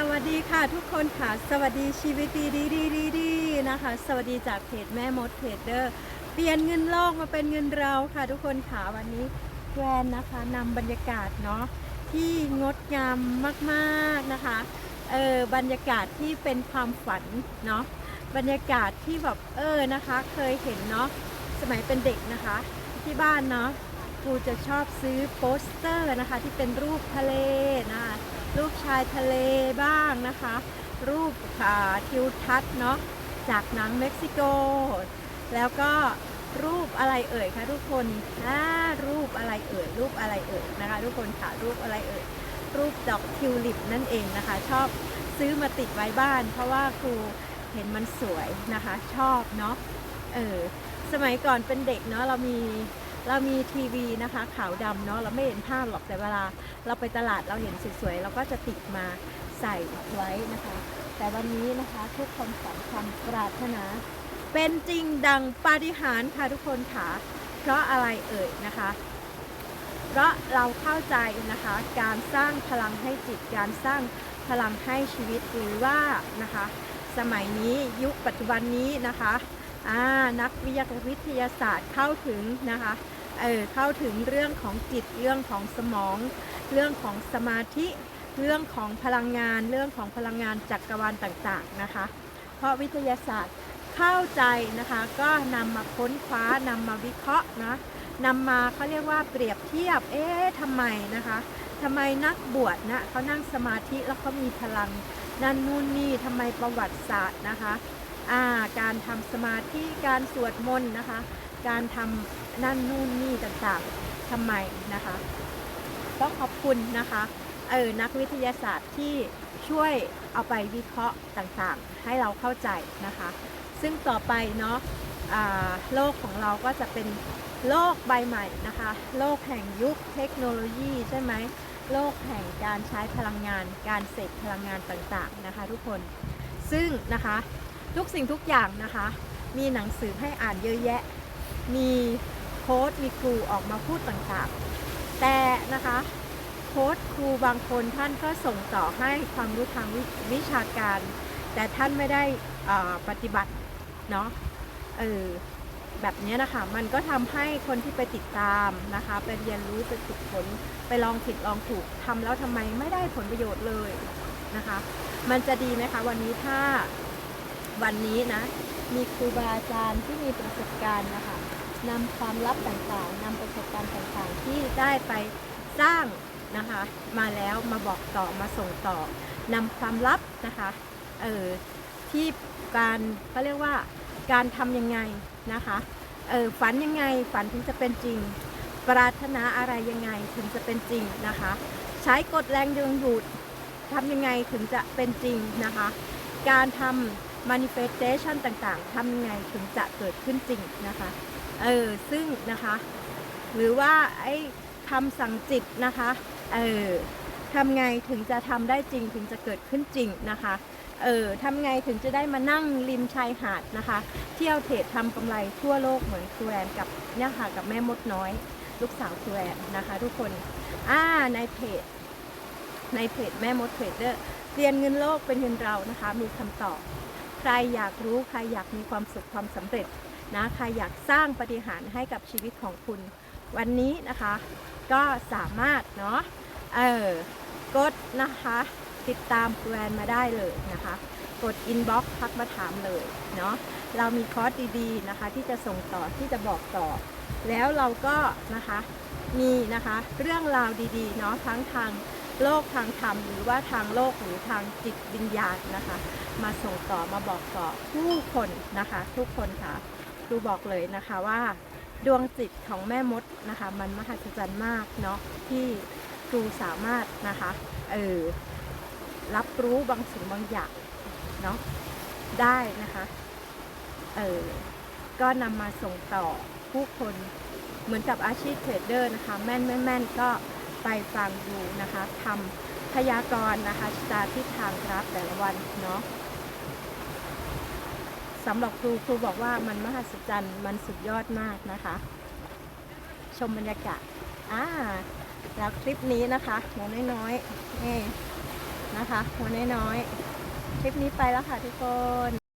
สวัสดีค่ะทุกคนค่ะ สวัสดีชีวิตดีดีดีดีดีนะคะ สวัสดีจากเพจแม่มดเทรดเดอร์เปลี่ยนเงินโลกมาเป็นเงินเราค่ะ ทุกคนค่ะวันนี้แกรนนะคะนำบรรยากาศเนาะที่งดงามมากๆนะคะเออบรรยากาศที่เป็นความฝันเนาะบรรยากาศที่แบบเออนะคะ เคยเห็นเนาะสมัยเป็นเด็กนะคะ ที่บ้านเนาะครูจะชอบซื้อโปสเตอร์นะคะ ที่เป็นรูปทะเลนะคะ รูปชายทะเลบ้างนะคะ รูปอ่าทิวทัศน์เนาะจากหนังเม็กซิโก แล้วก็รูปอะไรเอ่ยคะทุกคนอ่ารูปอะไรเอ่ยรูปอะไรเอ่ยนะคะ ทุกคนค่ะรูปอะไรเอ่ยรูปดอกทิวลิปนั่นเองนะคะ ชอบซื้อมาติดไว้บ้าน เพราะว่าครูเห็นมันสวยนะคะ ชอบเนาะเออสมัยก่อนเป็นเด็กเนาะเรามี เรามีทีวีนะคะขาวดำเนาะเราไม่เห็นภาพหรอกแต่เวลา เราไปตลาดเราเห็นสวยๆเราก็จะติดมาใส่ไว้นะคะ แต่วันนี้นะคะทุกคนฝันความปรารถนา เป็นจริงดังปาฏิหาริย์ค่ะทุกคนค่ะเพราะอะไรเอ่ยนะคะเพราะเราเข้าใจนะคะการสร้างพลังให้จิตการสร้างพลังให้ชีวิตหรือว่านะคะ สมัยนี้ยุคปัจจุบันนี้นะคะ อ่านักวิทยาวิทยาศาสตร์เข้าถึงนะคะเออเข้าถึงเรื่องของจิตเรื่องของสมอง เรื่องของสมาธิ เรื่องของพลังงาน เรื่องของพลังงานจักรวาลต่างๆนะคะ เพราะวิทยาศาสตร์เข้าใจนะคะก็นำมาค้นคว้านำมาวิเคราะห์นะนำมาเขาเรียกว่าเปรียบเทียบเอ๊ะทำไมนะคะทำไมนักบวชนะเขานั่งสมาธิแล้วเขามีพลังนั่นนู่นนี่ทำไมประวัติศาสตร์นะคะ การทำสมาธิการสวดมนต์นะคะ การทำนั่นนู่นนี่ต่างๆทำไมนะคะต้องขอบคุณนะคะเออนักวิทยาศาสตร์ที่ช่วยเอาไปวิเคราะห์ต่างๆ ให้เราเข้าใจนะคะ ซึ่งต่อไปเนาะอ่าโลกของเราก็จะเป็นโลกใบใหม่นะคะ โลกแห่งยุคเทคโนโลยีใช่ไหมโลกแห่งการใช้พลังงาน การเสกพลังงานต่างๆนะคะ ทุกคนซึ่งนะคะ ทุกสิ่งทุกอย่างนะคะ มีหนังสือให้อ่านเยอะแยะ มีโค้ดมีครูออกมาพูดต่างๆ แต่นะคะโค้ดครูบางคนท่านก็ส่งต่อให้ความรู้ทางวิวิชาการ แต่ท่านไม่ได้ปฏิบัติเนาะเออแบบนี้นะคะมันก็ทำให้คนที่ไปติดตามนะคะไปเรียนรู้ไปฝึกฝนไปลองผิดลองถูกทำแล้วทำไมไม่ได้ผลประโยชน์เลยนะคะ มันจะดีไหมคะวันนี้ถ้า วันนี้นะ มีครูบาอาจารย์ที่มีประสบการณ์นะคะนำความลับต่างๆนำประสบการณ์ต่างๆที่ได้ไปสร้างนะคะ มาแล้วมาบอกต่อมาส่งต่อนำความลับนะคะเออที่การเขาเรียกว่าการทำยังไงนะคะเออฝันยังไงฝันถึงจะเป็นจริง ปรารถนาอะไรยังไงถึงจะเป็นจริงนะคะ ใช้กฎแรงดึงดูดทำยังไงถึงจะเป็นจริงนะคะ การทำ manifestation ต่างๆทำยังไงถึงจะเกิดขึ้นจริงนะคะ เออ ซึ่งนะคะ หรือว่าไอ้คำสั่งจิตนะคะ เออทำไงถึงจะทำได้จริงถึงจะเกิดขึ้นจริงนะคะ เออทำไงถึงจะได้มานั่งริมชายหาดนะคะ เที่ยวเทรดทำกำไรทั่วโลกเหมือนครูแอนกับเนี่ยค่ะกับแม่มดน้อย ลูกสาวครูแอนนะคะ ทุกคน อ่าในเพจ ในเพจแม่มดเทรดเดอร์เรียนเงินโลกเป็นเงินเรานะคะ มีคำตอบ รอยากรู้ใครอยากมีความสุขความสำเร็จนะใครอยากสร้างปฏิหารให้กับชีวิตของคุณ วันนี้นะคะก็สามารถเนาะเออกดนะคะติดตามแวนมาได้เลยนะคะ กดอินบ็อกซ์ทักมาถามเลยเนาะเรามีคอร์สดีๆนะคะ ที่จะส่งต่อที่จะบอกต่อ แล้วเราก็นะคะมีนะคะเรื่องราวดีๆเนาะทั้งทาง โลกทางธรรมหรือว่าทางโลกหรือทางจิตวิญญาณนะคะ มาส่งต่อมาบอกต่อผู้คนนะคะ ทุกคนค่ะครูบอกเลยนะคะว่าดวงจิตของแม่มดนะคะ มันมหัศจรรย์มากเนาะที่ครูสามารถนะคะเออรับรู้บางสิ่งบางอย่างเนาะได้นะคะเออก็นำมาส่งต่อผู้คนเหมือนกับอาชีพเทรดเดอร์นะคะ แม่นไม่แม่นก็ ไปฟังดูนะคะทำพยากรณ์นะคะชะตาทิศทางครับแต่ละวันเนาะสำหรับครูครูบอกว่ามันมหัศจรรย์มันสุดยอดมากนะคะ ชมบรรยากาศอ่าแล้วคลิปนี้นะคะหมูน้อยๆนี่นะคะหัวน้อยๆคลิปนี้ไปแล้วค่ะทุกคน